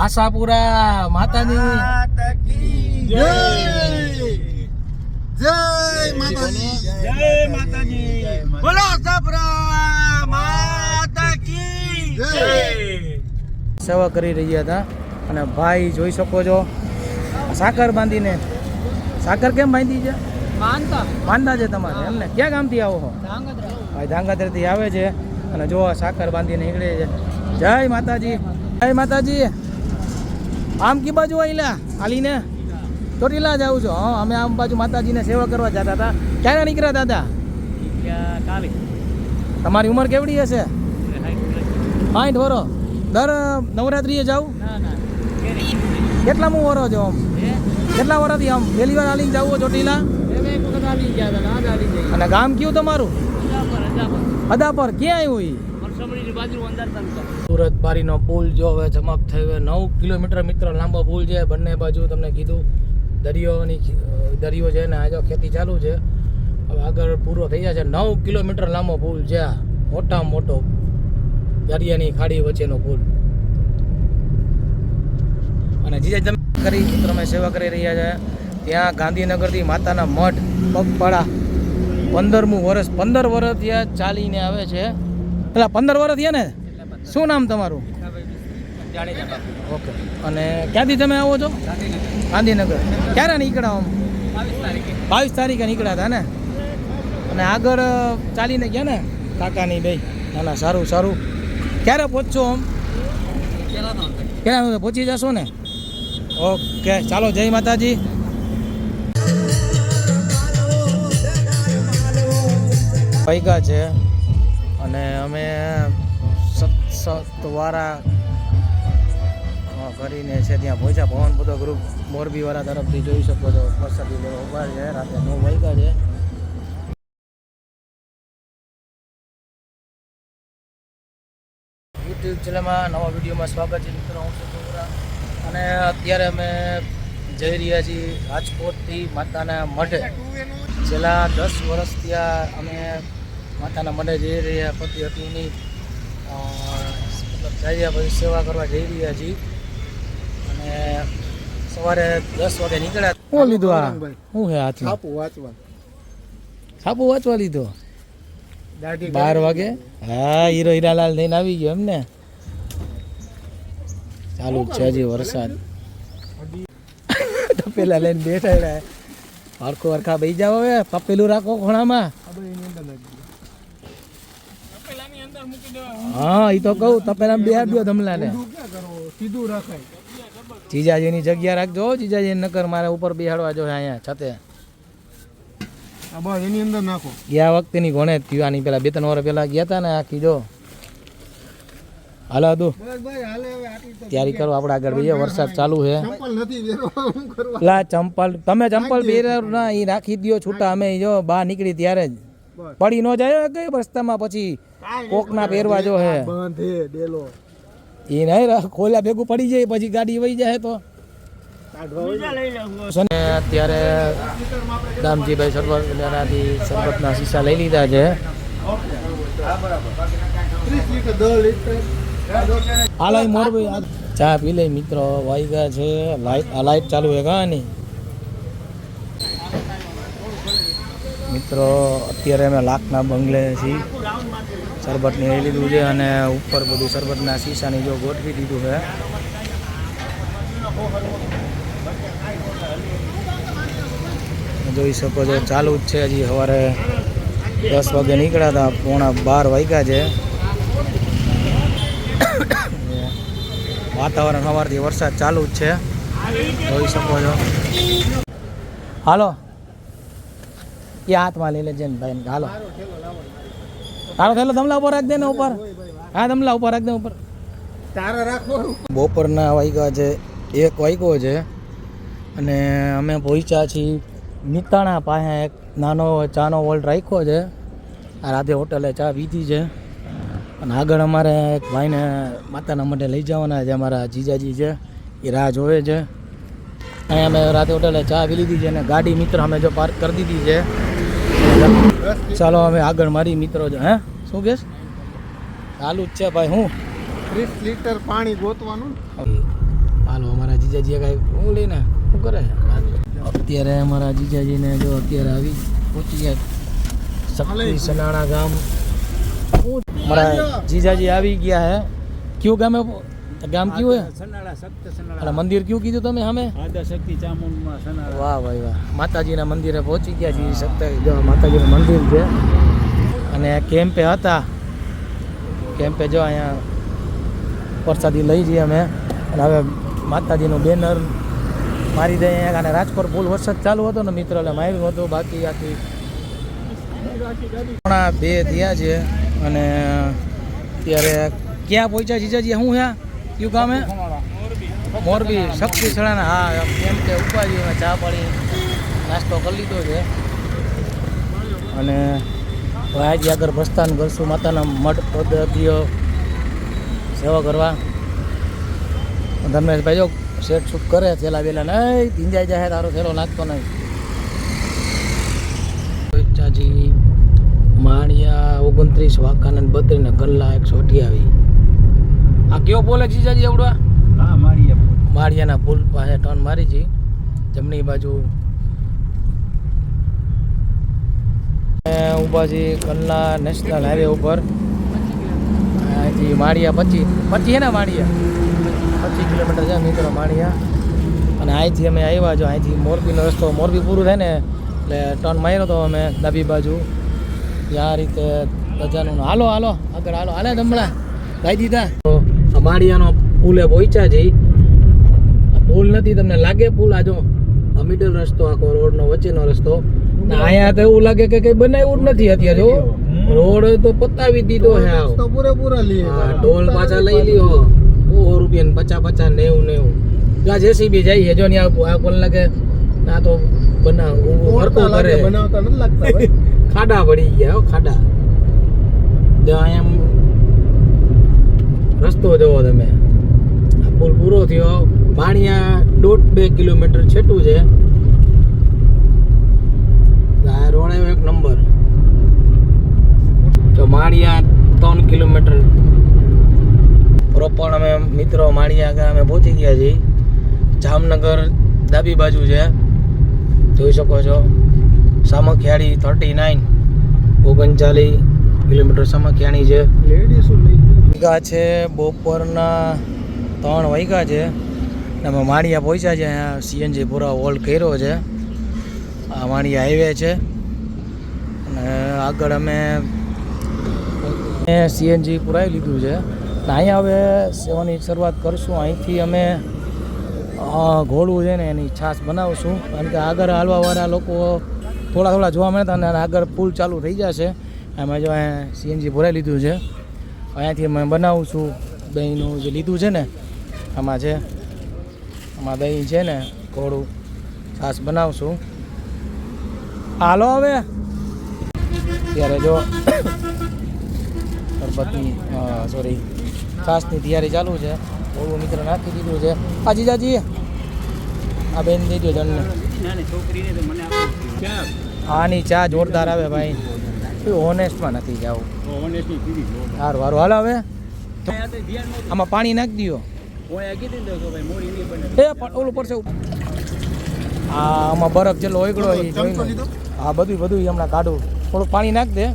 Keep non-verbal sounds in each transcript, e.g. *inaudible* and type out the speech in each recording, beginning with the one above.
આશાપુરા માતાજી માતા કી જય. જય માતાજી. જય માતાજી. બોલો સપરા માતા કી જય. સેવા કરી રહ્યા હતા. અને ભાઈ જોઈ શકો છો. સાકર બાંધીને. સાકર કેમ બાંધી છે? માંદા છે તમારે. એમને ક્યાં ગામથી આવો છો? ભાઈ ધાંગાધરથી આવે છે. અને જો સાકર બાંધીને નીકળે છે. જય માતાજી. જય માતાજી. આમ કી બાજુ આઈલા હાલીને ચોટીલા જાઉં છો. હા અમે આમ બાજુ માતાજીને સેવા કરવા જતા હતા. ક્યારે નીકળ્યા દાદા તમારી ઉંમર કેવડી હશે? સાઠ વરો. દર નવરાત્રિએ જાઉં? કેટલામું વરો છો આમ? કેટલા વરસથી આમ? પહેલી વાર હાલીને જવું ચોટીલા? અને ગામ કયું તમારું? અદાપર ક્યાં આવ્યું ઈ સુરત બારીનો પુલ જો હવે સમાપ્ત થયો નવ કિલોમીટર મિત્ર લાંબો પુલ છે. બંને બાજુ તમને કીધું, દરિયોની દરિયો છે ને આજે ખેતી ચાલુ છે. હવે આગળ પૂરો થઈ જાય છે. નવ કિલોમીટર લાંબો પુલ છે આ. મોટામાં મોટો દરિયાની ખાડી વચ્ચેનો પુલ. અને જીજા તમે કરી, તમે સેવા કરી રહ્યા છે. ત્યાં ગાંધીનગરથી માતાના મઠ પગપાળા પંદરમું વર્ષ, પંદર વર્ષ ત્યાં ચાલીને આવે છે. એટલે પંદર વર્ષ થયા ને? શું નામ તમારું? ઓકે. અને ક્યાંથી તમે આવો છો? ગાંધીનગર. ક્યારે નીકળ્યા આમ? બાવીસ તારીખે. નીકળ્યા હતા ને? અને આગળ ચાલીને ગયા ને કાકાની બે ના ના સારું સારું. ક્યારે પહોંચશો આમ? ક્યારે પહોંચી જશો ને? ઓકે ચાલો જય માતાજી. પૈગા છે. અને અમે સતવારા કરીને છે ત્યાં પહોંચ્યા. પવન બધો ગ્રુપ મોરબી વાળા તરફથી જોઈ શકો છો. વરસાદી લેવા ઊભા છે. રાતે નવ વાગ્યા છે. યુટ્યુબ ચેનલમાં નવા વિડીયોમાં સ્વાગત છે મિત્રો. હું છું અને અત્યારે અમે જઈ રહ્યા છીએ રાજકોટથી માતાના મઢે. છેલ્લા દસ વર્ષ ત્યાં અમે માતાના મઢે જઈ રહ્યા પતિ હતીની અ, મતલબ જાય પછી સેવા કરવા જઈ રહ્યા છીએ. અને સવારે દસ વાગે નીકળ્યા. શું લીધું આ? શું છે હાથ છાપુ વાંચવા. છાપું વાંચવા લીધો? બાર વાગે? હા હીરો હીરાલાલ થઈને આવી ગયો એમને. ચાલુ જ છે હજી વરસાદ. *laughs* પેલા લઈને બેઠા રહ્યા. હરખો હરખા બેસી જાવ હવે તપેલું રાખો ખોણામાં હા એ તો કહું તપેલા બે દો ધમલાને. સીધું રખાય જીજાજીની જગ્યા રાખજો જીજાજી નકર મારે ઉપર બેહાડવા જો અહીંયા છતે. એની અંદર નાખો ગયા વખતેની ઘોણે થયું, આની પેલા બે ત્રણ વર્ષ પેલા ગયા હતા ને આખી જો. હાલો દુ બસ ભાઈ હાલે હવે આટલી તો તૈયારી કરો, આપણે આગળ ભાઈ વરસાદ ચાલુ છે. લા, ચંપલ, તમે ચંપલ પહેર્યા ના એ રાખી દ્યો, છૂટા અમે જો, બહાર નીકળી ત્યારે જ. પડી ન જાય કઈ રસ્તામાં પછી. કોકના પહેરવા જો હે. બાંધે ડેલો. એ નહીં ખોલ્યા ભેગું પડી જાય પછી ગાડી વહી જાય તો. ને. ને અત્યારે દામજીભાઈ સરબતથી સરબતના શીશા લઈ લીધા છે. હાલો મોરબી. ચા પી લે મિત્રો વાગ્યા છે. લાઈટ આ લાઈટ ચાલુ છે કા નહીં મિત્રો અત્યારે અમે લાખના બંગલે છીએ. શરબતને લઈ લીધું છે અને ઉપર બધું શરબતના શીશાની જો ગોઠવી દીધું છે. જોઈ શકો છો, ચાલુ જ છે હજી સવારે દસ વાગે નીકળ્યા હતા, પોણા બાર વાગ્યા છે. વાતાવરણ સવારથી વરસાદ ચાલુ જ છે. જોઈ શકો છો. હાલો. એ હાથમાં લઈ લેજે ને ભાઈ હાલો. તારો થયેલો ધમલા ઉપર રાખ દે ને ઉપર. હા ધમલા ઉપર રાખ દે ઉપર. તારા રાખો. બપોરના વાગ્યા છે એક વાગ્યો છે અને અમે પહોંચ્યા છીએ નીતાણા પાસે એક નાનો ચાનો વોલ્ટ રાખ્યો છે. આ રાતે હોટલે ચા પીધી છે. અને આગળ અમારે એક ભાઈને માતાના માટે લઈ જવાના છે અમારા જીજાજી છે એ રાહ જોવે છે. અહીંયા અમે રાતે હોટલે ચા પી લીધી છે અને ગાડી મિત્ર અમે જો પાર્ક કરી દીધી છે. ચાલો અમે આગળ મારી મિત્રો જ હે? શું કેસ ચાલુ જ છે ભાઈ હું? ત્રીસ લીટર પાણી ગોતવાનું હાલો અમારા જીજાજીએ કાંઈ હું લઈને શું કરે? અત્યારે અમારા જીજાજીને જો અત્યારે આવી પહોંચી ગયા શક્તિ સનાણા ગામ. અમારા જીજાજી આવી ગયા હે. કયું ગામે ગામ કયું હે? સનાળા અને સનાળા. મંદિર કયું કીધું તમે સામે? આદા શક્તિ ચામુંડમાં સનાળા. વાહ ભાઈ વાહ. માતાજીના મંદિરે પહોંચી ગયા છીએ જો માતાજીનું મંદિર છે. અને કેમ્પે હતા. કેમ્પે જો અહીંયા પ્રસાદી લઈ જઈએ અમે. અને હવે માતાજીનું બેનર મારી દઈએ અહીંયા. અને રાજકોટ ફૂલ વરસાદ ચાલુ હતો ને મિત્ર એટલે માર્યું હતું બાકી આખી પોણા બે થયા છે. અને અત્યારે ક્યાં પહોંચ્યા જીજાજી? હે? કયું ગામ? મોરબી. શક્તિ સળાના હા, એમ કે ઉપાજી ચા પાણી, નાસ્તો કરી લીધો છે. અને આજે આગળ પ્રસ્થાન કરશું માતાના મઠ પદ્ધતિઓ સેવા કરવા. ધર્મેશભાઈ જો શેઠ શૂટ કરે થેલા વેલા. નહીં ધીંજાઈ જાય તારો થેલો નાખતો નહીં. ચાજી માણિયા, ઓગણત્રીસ વાકાનંદ બત્રીને ગલ્લા એકસો અઠ્યાવીસ. આ કયો બોલે જીજાજી એવડવા માળિયાના પુલ પાસે ટર્ન મારી છે. જમણી બાજુ. ઊભા છે કલ્લા નેશનલ હાઈવે ઉપર. અહીંથી માળિયા પચીસ પચીસ છે ને માળિયા? પચીસ કિલોમીટર છે મિત્રો માળિયા. અને અહીંથી અમે આવ્યા જો અહીંથી મોરબીનો રસ્તો મોરબી પૂરું થાય ને એટલે ટર્ન માર્યો તો અમે ડાબી બાજુ. ત્યાં આ રીતે ધજાનું હાલો હાલો આગળ હાલો. હાલે હમણાં ગાઈ દીધા. માળિયાનો પુલે પહોંચ્યા છે. પુલ નથી તમને લાગે પુલ? આ જો મિડલ રસ્તો આખો રોડનો વચ્ચેનો રસ્તો. અહીંયા તો એવું લાગે કે કઈ બનાવ્યું જ નથી અત્યારે જો રોડ તો પતાવી દીધો હે આવ. તો પૂરેપૂરા ટોલ પાછા લઈ લ્યો. સો રૂપિયા પચાસ પચાસ નેવું નેવું જો આ જેસીબી જાય છે જો ને આ કોણ લાગે? આ તો બનાવ વર્કો કરે બનાવતા નથી લાગતા *laughs* ખાડા પડી ગયા હો ખાડા. જો અહીંયા રસ્તો જવો તમે. આ પુલ પૂરો થયો. પાણીયા દોઢ બે કિલોમીટર છેટું છે. આ રોડ એક નંબર. તો માળિયા ત્રણ કિલોમીટર. પ્રોપર અમે મિત્રો માળિયા અમે પહોંચી ગયા છીએ. જામનગર ડાબી બાજુ છે. જોઈ શકો છો. સામખિયાળી થર્ટી નાઇન ઓગણચાલીસ કિલોમીટર સામખિયાણી છે. લેડીઝ વાગ્યા છે, બપોરના ત્રણ વાગ્યા છે. અમે માળિયા પહોંચ્યા છે અહીંયા સીએનજી પૂરા હોલ્ડ કર્યો છે. આ માળિયા હાઈવે છે. અને આગળ અમે સીએનજી પુરાવી લીધું છે. અહીંયા હવે સેવાની શરૂઆત કરશું. અહીંથી અમે ઘોડું છે ને એની છાશ બનાવશું. કારણ કે આગળ હાલવાવાળા લોકો થોડા થોડા જોવા મળતા અને આગળ પુલ ચાલુ થઈ જશે. એમાં જો અહીંયા સીએનજી ભરાઈ લીધું છે. અહીંયાથી અમે બનાવું છું દહીંનું જે લીધું છે ને આમાં છે આમાં દહીં છે ને ઘોડું છાસ બનાવશું. હાલો હવે. ત્યારે જો ગણપતિ સોરી છાસની તૈયારી ચાલુ છે. ઘોડું મિત્ર નાખી દીધું છે. આ જીજાજી આ બેન દીધું જણને. આની ચા જોરદાર આવે ભાઈ. હોનેસ્ટમાં નથી જવું. સારું સારું હાલ હવે. આમાં પાણી નાખી દો એ પણ ઓલું પડશે આ આમાં બરફ જેટલો ઓગળો એ જોઈને. હા બધું બધું હમણાં કાઢું. થોડું પાણી નાખ દે.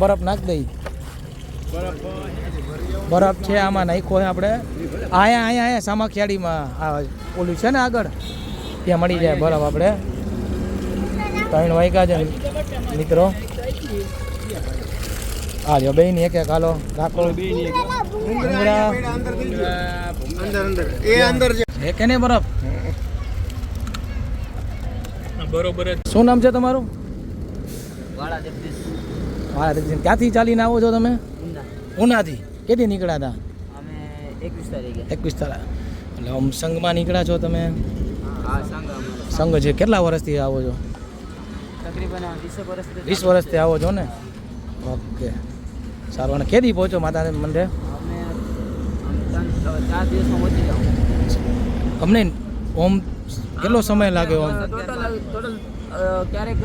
બરફ નાખ દઈ બરફ છે આમાં નાખ્યો આપણે. અહીંયા અહીંયા અહીંયા સામાખિયાળીમાં આ ઓલું છે ને આગળ. ત્યાં મળી જાય બરફ આપણે. ત્રણ વાગ્યા છે મિત્રો. હા જો બેની એક એક હાલો રાખો. ડુંગરા અંદર અંદર. એ અંદર છે. કે નહીં બરફ? બરોબર શું નામ છે તમારું? વાળા જગદીશ. હા ક્યાંથી ચાલીને આવો છો તમે? ઉનાથી. કેથી નીકળ્યા હતા અમે એકવીસ તારીખે. એકવીસ તારા એટલે આમ સંઘમાં નીકળ્યા છો તમે? હા સંઘ છે. કેટલા વર્ષથી આવો છો? તકરીબન વીસ વર્ષથી આવો છો ને? ઓકે. સારું અને કેદી પહોંચો માતા મંદિરે? અમને ઓમ કેટલો સમય લાગે ઓમ? ટોટલ ક્યારેક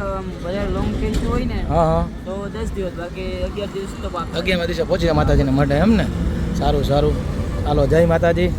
બધા લોંગ ટ્રેન હોય ને હા હા. તો દસ દિવસ બાકી અગિયાર દિવસ તો અગિયાર દિવસે પહોંચી માતાજીને માટે એમ ને? સારું સારું. ચાલો જય માતાજી.